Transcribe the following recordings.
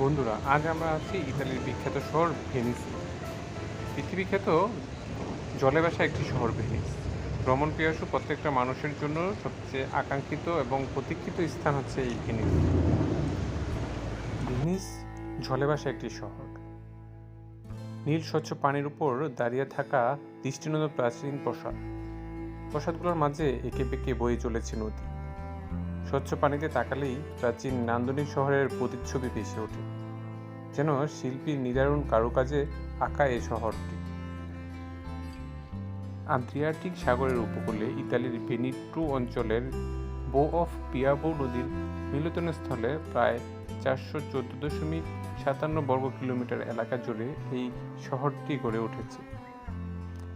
বন্ধুরা, আজ আমরা আছি ইতালির বিখ্যাত শহর ভেনিস। পৃথিবী খ্যাত জলে ভাসা একটি শহর ভেনিস। ভ্রমণ পিয়াসু প্রত্যেকটা মানুষের জন্য সবচেয়ে আকাঙ্ক্ষিত এবং প্রতীক্ষিত স্থান হচ্ছে এই ভেনিস। ভেনিস জলে ভাসা একটি শহর। নীল, স্বচ্ছ পানির উপর দাঁড়িয়ে থাকা দৃষ্টিনন্দন প্রাচীন প্রাসাদ। প্রাসাদগুলোর মাঝে এঁকে বেঁকে বয়ে চলেছে নদী। স্বচ্ছ পানিতে তাকালেই প্রাচীন নান্দনিক শহরের প্রতিচ্ছবি ভেসে ওঠে, যেন শিল্পীর নিদারুণ কারুকাজে আঁকা এ শহরটি। আদ্রিয়াটিক সাগরের উপকূলে ইতালির ভেনিট্রু অঞ্চলের বো অফ পিয়াবো নদীর মিলনস্থলে প্রায় চারশো চোদ্দ দশমিক সাতান্ন বর্গ কিলোমিটার এলাকা জুড়ে এই শহরটি গড়ে উঠেছে।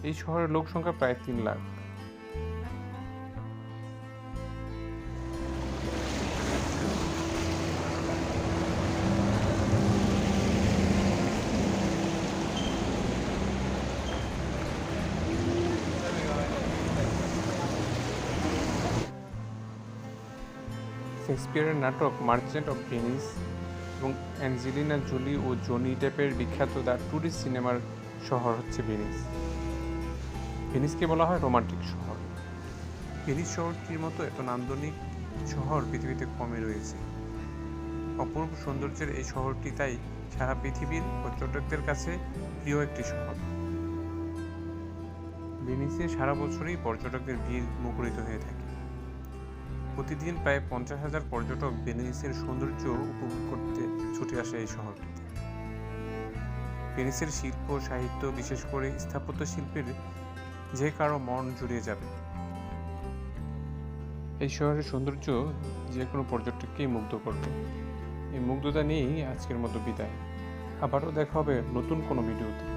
এই শহরের লোক সংখ্যা প্রায় তিন লাখ। শেক্সপিয়ারের নাটক মার্চেন্ট অফ ভেনিস এবং অ্যাঞ্জেলিনা জোলি ও জনি ডেপের বিখ্যাত দ্য ট্যুরিস্ট সিনেমার শহর হচ্ছে ভেনিস। ভেনিসকে বলা হয় রোমান্টিক শহর। ভেনিস শহরটির মতো এত নান্দনিক শহর পৃথিবীতে কমই রয়েছে। অপূর্ব সৌন্দর্যের এই শহরটি তাই সারা পৃথিবীর পর্যটকদের কাছে প্রিয় একটি শহর। ভেনিসে সারা বছরই পর্যটকদের ভিড় মুখরিত হয়ে থাকে। প্রতিদিন প্রায় পঞ্চাশ হাজার পর্যটক ভেনিসের সৌন্দর্য উপভোগ করতে ছুটে আসে এই শহরটিতে। ভেনিসের শিল্প, সাহিত্য, বিশেষ করে স্থাপত্য শিল্পের যে কারও মন জুড়িয়ে যাবে। এই শহরের সৌন্দর্য যে কোনো পর্যটককেই মুগ্ধ করবে। এই মুগ্ধতা নিয়েই আজকের মতো বিদায়। আবারও দেখা হবে নতুন কোনো ভিডিওতে।